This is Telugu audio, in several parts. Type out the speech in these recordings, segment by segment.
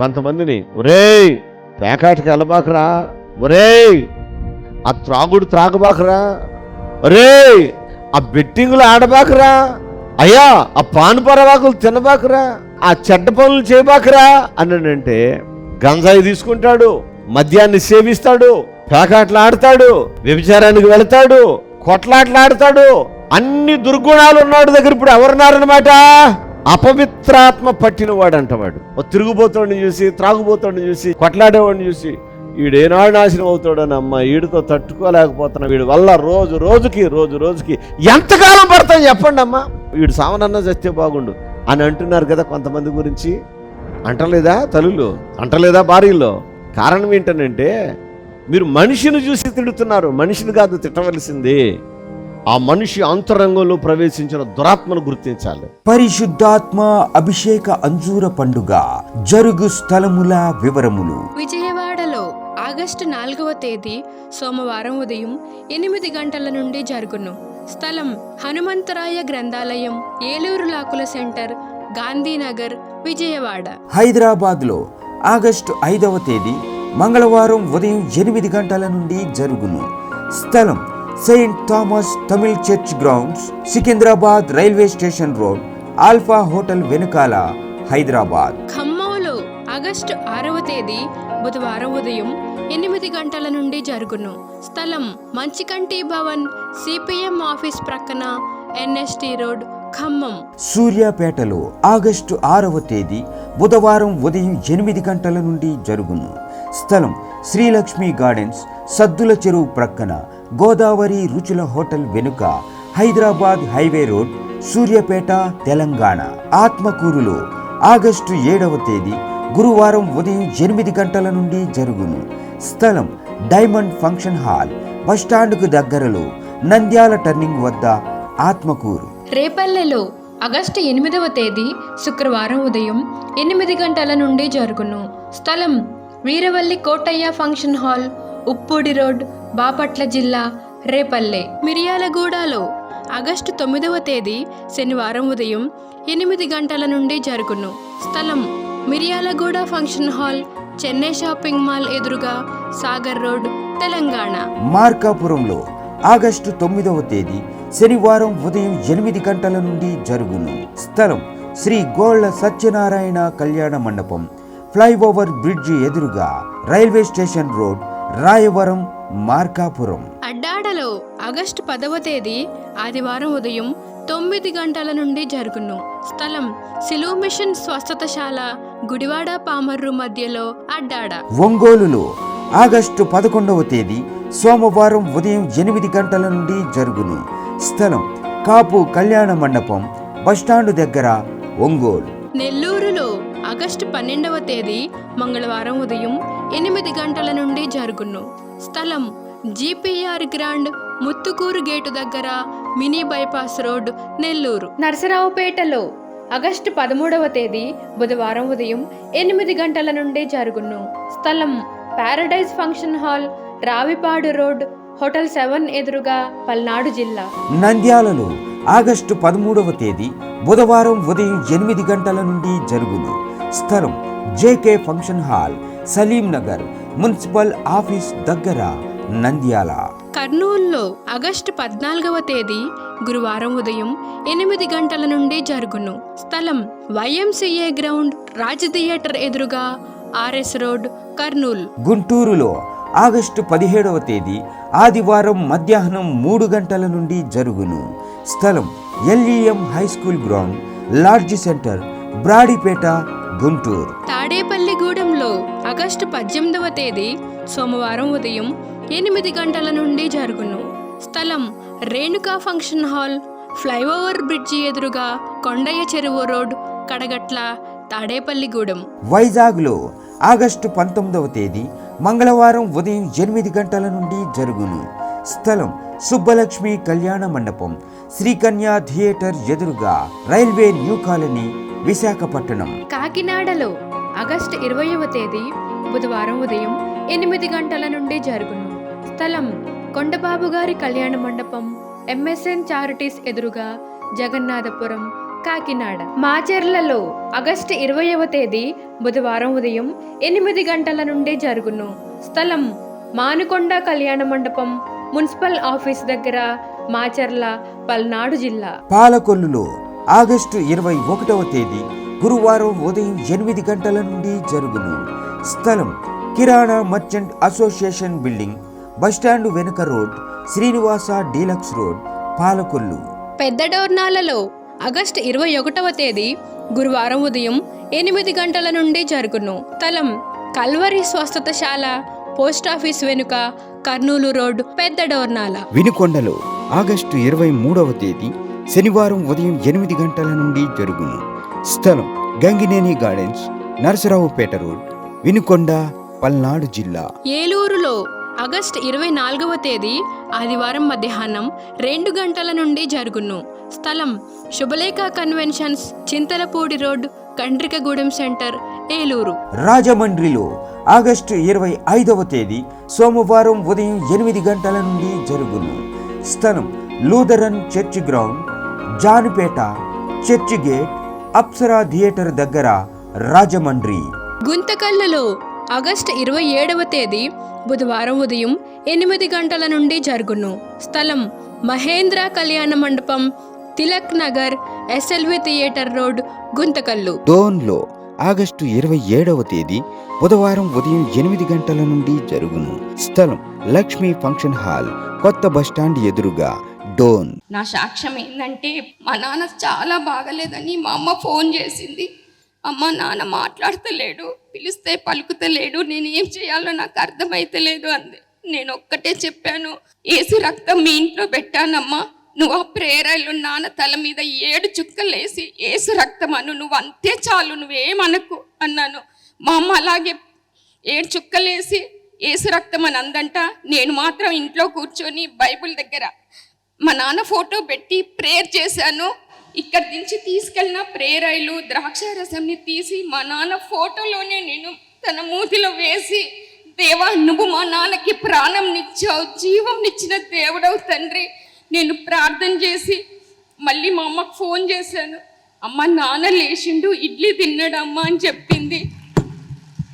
కొంతమందిని ఒరేయ్ పేకాటికి వెళ్ళబాకరా ఒరేయ్ ఆ త్రాగుడు త్రాగబాకరా ఒరేయ్ ఆ బెట్టింగులు ఆడబాకరా అయ్యా ఆ పాను పరవాకులు తినబాకరా ఆ చెడ్డ పనులు చేయబాకరా అన్నాడంటే గంజాయి తీసుకుంటాడు మద్యాన్ని సేవిస్తాడు పేకాట్లు ఆడతాడు వ్యభిచారానికి వెళతాడు కొట్లాటలు ఆడతాడు అన్ని దుర్గుణాలు ఉన్నాడు దగ్గర ఇప్పుడు ఎవరున్నారనమాట అపవిత్రాత్మ పట్టినవాడు అంటవాడు ఓ చూసి త్రాగుబోతోడిని చూసి కొట్లాడేవాడిని చూసి వీడేనాడు నాశనం అవుతాడని అమ్మ వీడితో తట్టుకోలేకపోతున్నా వీడి వల్ల రోజు రోజుకి రోజు రోజుకి ఎంతకాలం పడతాను చెప్పండి అమ్మా. వీడు సావనన్నా చస్తే బాగుండు అని అంటున్నారు కదా కొంతమంది గురించి. అంటలేదా తల్లులు? అంటలేదా భార్యలో? కారణం ఏంటనంటే మీరు మనిషిని చూసి తిడుతున్నారు. మనిషిని కాదు తిట్టవలసింది. ఆ మనిషి అంతరంగంలో ప్రవేశించిన దురాత్మను గుర్తించాలి. పరిశుద్ధాత్మ అభిషేక అంజూర పండుగ జరుగు స్థలముల వివరములు. విజయవాడలో ఆగస్టు నాలుగవ తేదీ సోమవారం ఉదయం ఎనిమిది గంటల నుండి జరుగును. స్థలం హనుమంతరాయ గ్రంథాలయం ఏలూరు లాకుల సెంటర్ గాంధీనగర్ విజయవాడ. హైదరాబాద్లో ఆగస్టు ఐదవ తేదీ మంగళవారం ఉదయం ఎనిమిది గంటల నుండి జరుగును. స్థలం saint Thomas Tamil church grounds Secunderabad railway station road alpha hotel వెనుకాల హైదరాబాద్ ఖమ్మంలో ఆగస్టు ఆరవ తేదీ బుధవారం ఉదయం ఎనిమిది గంటల నుండి జరుగును. స్థలం మంచికంటి భవన్ సిపిఎం ఆఫీస్ ప్రక్కన ఎన్ఎస్టి రోడ్ ఖమ్మం. సూర్యాపేటలో ఆగస్టు ఆరవ తేదీ బుధవారం ఉదయం ఎనిమిది గంటల నుండి జరుగును. స్థలం శ్రీలక్ష్మి గార్డెన్స్ సద్దుల చెరువు ప్రక్కన గోదావరి రుచుల హోటల్ వెనుక హైదరాబాద్ హైవే రోడ్ సూర్యపేట తెలంగాణ. ఆత్మకూరులో ఆగస్టు ఏడవ తేదీ గురువారం ఉదయం ఎనిమిది గంటల నుండి జరుగును. స్థలం డైమండ్ ఫంక్షన్ హాల్ బస్టాండ్కు దగ్గరలో నంద్యాల టర్నింగ్ వద్ద ఆత్మకూరు. రేపల్లెలో ఆగస్టు ఎనిమిదవ తేదీ శుక్రవారం ఉదయం ఎనిమిది గంటల నుండి జరుగును. స్థలం Veeravalli Kotaiah function hall Uppudi road Bapatla జిల్లా రేపల్లె. మిరియాలగూడలో ఆగస్టు తొమ్మిదవ తేదీ శనివారం ఉదయం ఎనిమిది గంటల నుండి జరుగును. స్థలం Miryalaguda function hall Chennai shopping mall ఎదురుగా సాగర్ రోడ్ తెలంగాణ. మార్కాపురంలో ఆగస్టు తొమ్మిదవ తేదీ శనివారం ఉదయం ఎనిమిది గంటల నుండి జరుగును. స్థలం శ్రీ గోళ్ళ సత్యనారాయణ కళ్యాణ మండపం. ఫ్లైఓవర్ బ్రిడ్జి ఎదురుగా railway station road Rayavaram Markapuram. అడ్డాడలో August పదవ తేదీ ఆదివారం ఉదయం తొమ్మిది గంటల నుండి జరుగును. స్థలం సిలువు మిషన్ స్వస్థతశాల గుడివాడ పామర్రు మధ్యలో అడ్డాడ. ఒంగోలులో ఆగస్టు పదకొండవ తేదీ సోమవారం ఉదయం ఎనిమిది గంటల నుండి జరుగును. స్థలం కాపు కళ్యాణ మండపం బస్టాండు దగ్గర ఒంగోలు. నెల్లూరులో ఆగస్టు పన్నెండవ తేదీ మంగళవారం ఉదయం ఎనిమిది గంటల నుండి జరుగును. స్థలం జీపీఆర్ గ్రాండ్ ముత్తుకూరు గేటు దగ్గర మినీ బైపాస్ రోడ్ నెల్లూరు. నరసరావుపేటలో ఆగస్టు పదమూడవ తేదీ బుధవారం ఉదయం ఎనిమిది గంటల నుండి జరుగును. స్థలం paradise function hall Ravipadu road hotel seven ఎదురుగా పల్నాడు జిల్లా. నంద్యాలలో ఆగస్టు పదమూడవ తేదీ బుధవారం ఉదయం ఎనిమిది గంటల నుండి జరుగును. స్థలం JK function hall Salim Nagar municipal office దగ్గర నంద్యాల. కర్నూలులో ఆగస్టు పద్నాలుగవ తేదీ గురువారం ఉదయం ఎనిమిది గంటల నుండి జరుగును. స్థలం వైఎంసీఏ గ్రౌండ్ రాజ్ థియేటర్ ఎదురుగా ఆర్ఎస్ రోడ్ కర్నూలు. గుంటూరులో ఆగస్టు పదిహేడవ తేదీ ఆదివారం మధ్యాహ్నం మూడు గంటల నుండి జరుగును. స్థలం LEM high school ground large centre Brodipet Guntur. తాడేపల్లిగూడెంలో August పద్దెనిమిదవ తేదీ సోమవారం ఉదయం ఎనిమిది గంటల నుండి జరుగును. స్థలం Renuka function hall flyover bridge ఎదురుగా కొండయ్య చెరువు రోడ్ కడగట్ల తాడేపల్లిగూడెం. వైజాగ్లో ఆగస్టు పంతొమ్మిదవ తేదీ మంగళవారం ఉదయం ఎనిమిది గంటల నుండి జరుగును. స్థలం సుబ్బలక్ష్మి కళ్యాణ మండపం శ్రీకన్యా థియేటర్ ఎదురుగా రైల్వే న్యూ కాలనీ విశాఖపట్నం. కాకినాడలో ఆగస్టు ఇరవైవ తేదీ బుధవారం ఉదయం ఎనిమిది గంటల నుండి జరుగును. స్థలం కొండబాబు గారి కళ్యాణ మండపం ఎంఎస్ఎన్ చారిటీస్ ఎదురుగా జగన్నాథపురం కాకినాడ. మాచర్లలో ఆగస్టు ఇరవైవ తేదీ బుధవారం ఉదయం ఎనిమిది గంటల నుండి జరుగును. స్థలం మానుకొండ కళ్యాణ మండపం మున్సిపల్ ఆఫీస్ దగ్గర మాచర్ల పల్నాడు జిల్లా. పాలకొల్లులో ఆగస్టు ఇరవై ఒకటవ తేదీ గురువారం ఉదయం ఎనిమిది గంటల నుండి జరుగును. స్థలం కిరాణా merchant association building bus stand వెనుక road Srinivasa deluxe road Palakollu. పెద్ద డోర్నాలలో ఆగస్టు ఇరవై ఒకటవ తేదీ గురువారం ఉదయం ఎనిమిది గంటల నుండి జరుగును. స్థలం కల్వరి స్వస్థతశాల పోస్టాఫీస్ వెనుక కర్నూలు రోడ్ పెద్ద డోర్నాల. వినుకొండలో ఆగస్టు ఇరవై మూడవ తేదీ శనివారం ఉదయం ఎనిమిది గంటల నుండి జరుగును. స్థలం గంగినేని గార్డెన్స్ నరసరావుపేట రోడ్ వినుకొండ పల్నాడు జిల్లా. ఏలూరులో ఆగస్టు ఇరవై నాలుగవ తేదీ ఆదివారం మధ్యాహ్నం రెండు గంటల నుండి జరుగును. స్థలం Subhalekha conventions Chintalapudi road Kandrikagudem centre Eluru. రాజమండ్రిలో ఆగస్టు ఇరవై ఐదవ తేదీ సోమవారం ఉదయం ఎనిమిది గంటల నుండి జరుగును. స్థలం Lutheran church ground Janupeta church gate Apsara theatre దగ్గర రాజమండ్రి. గుంతకల్లులో ఆగస్టు ఇరవై ఏడవ తేదీ బుధవారం ఉదయం ఎనిమిది గంటల నుండి జరుగును. స్థలం మహేంద్ర కళ్యాణ మండపం Tilak Nagar SLV theatre road Guntakal. డోన్లో August ఇరవై ఏడవ తేదీ బుధవారం ఉదయం ఎనిమిది గంటల నుండి జరుగును. స్థలం లక్ష్మీ ఫంక్షన్ హాల్ కొత్త బస్టాండ్ ఎదురుగా డోన్. నా సాక్ష్యం ఏంటంటే మా నాన్న చాలా బాగలేదని మా అమ్మ ఫోన్ చేసింది. అమ్మ నాన్న మాట్లాడతలేడు పిలిస్తే పలుకుతలేడు నేను ఏం చేయాలో నాకు అర్థమైతలేదు అంది. నేను ఒక్కటే చెప్పాను ఏసు రక్తం మీ ఇంట్లో పెట్టానమ్మా. నువ్వు ఆ ప్రేరలు నాన్న తల మీద ఏడు చుక్కలేసి ఏసు రక్తం అను నువ్వు అంతే చాలు నువ్వేమనకు అన్నాను. మా అమ్మ అలాగే ఏడు చుక్కలేసి ఏసు రక్తం అని అందంట నేను మాత్రం ఇంట్లో కూర్చొని బైబిల్ దగ్గర మా నాన్న ఫోటో పెట్టి ప్రేయర్ చేశాను. ఇక్కడి నుంచి తీసుకెళ్ళిన ప్రేరైలు ద్రాక్ష రసంని తీసి మా నాన్న ఫోటోలోనే నేను తన మూతిలో వేసి దేవా నువ్వు మా నాన్నకి ప్రాణం నిచ్చావు జీవం నిచ్చిన దేవుడవు తండ్రి. నేను ప్రార్థన చేసి మళ్ళీ మా అమ్మకు ఫోన్ చేశాను. అమ్మ నాన్న లేచిండు ఇడ్లీ తిన్నాడమ్మా అని చెప్పింది.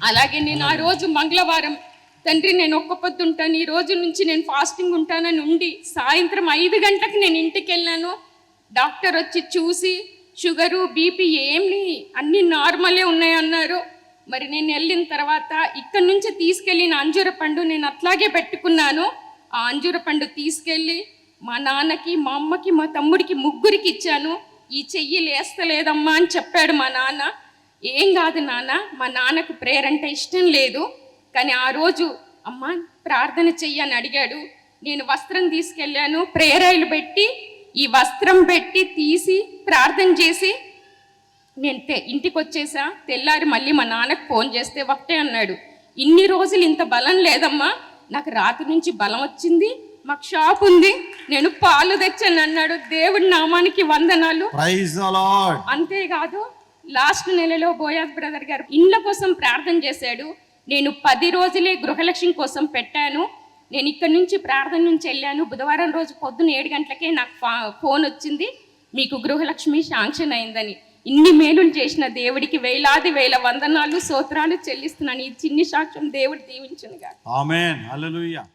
అలాగే నేను ఆ రోజు మంగళవారం తండ్రి నేను ఒక్క పొద్దు ఉంటాను. ఈ రోజు నుంచి నేను ఫాస్టింగ్ ఉంటానని ఉండి సాయంత్రం ఐదు గంటలకు నేను ఇంటికి వెళ్ళాను డాక్టర్ వచ్చి చూసి షుగరు బీపీ ఏమి? అన్నీ నార్మలే ఉన్నాయన్నారు. మరి నేను వెళ్ళిన తర్వాత ఇక్కడి నుంచి తీసుకెళ్ళిన అంజూర పండు నేను అట్లాగే పెట్టుకున్నాను. ఆ అంజూర పండు తీసుకెళ్ళి మా నాన్నకి మా అమ్మకి మా తమ్ముడికి ముగ్గురికి ఇచ్చాను. ఈ చెయ్యి లేస్తలేదమ్మా అని చెప్పాడు మా నాన్న. ఏం కాదు నాన్న మా నాన్నకు ప్రేయర్ అంటే ఇష్టం లేదు. కానీ ఆ రోజు అమ్మ ప్రార్థన చెయ్యి అని అడిగాడు. నేను వస్త్రం తీసుకెళ్ళాను ప్రేరాయిలు పెట్టి ఈ వస్త్రం పెట్టి తీసి ప్రార్థన చేసి నేను తె ఇంటికి వచ్చేసా తెల్లారి మళ్ళీ మా నాన్నకు ఫోన్ చేస్తే ఒకటే అన్నాడు. ఇన్ని రోజులు ఇంత బలం లేదమ్మా నాకు రాత్రి నుంచి బలం వచ్చింది మాకు షాప్ ఉంది నేను పాలు తెచ్చాను అన్నాడు. దేవుడి నామానికి వందనాలు. అంతేకాదు లాస్ట్ నెలలో బోయాజ్ బ్రదర్ గారు ఇండ్ల కోసం ప్రార్థన చేశాడు. నేను పది రోజులే గృహలక్ష్మి కోసం పెట్టాను. నేను ఇక్కడ నుంచి ప్రార్థన నుంచి వెళ్ళాను. బుధవారం రోజు పొద్దున్న ఏడు గంటలకే నాకు ఫా- ఫోన్ వచ్చింది. మీకు గృహలక్ష్మి శాంక్షన్ అయిందని. ఇన్ని మేలులు చేసిన దేవుడికి వేలాది వేల వందనాలు సోత్రాలు చెల్లిస్తున్నాను. ఈ చిన్ని సాక్ష్యం దేవుడు దీవించునుగా ఆమెన్. హల్లెలూయా.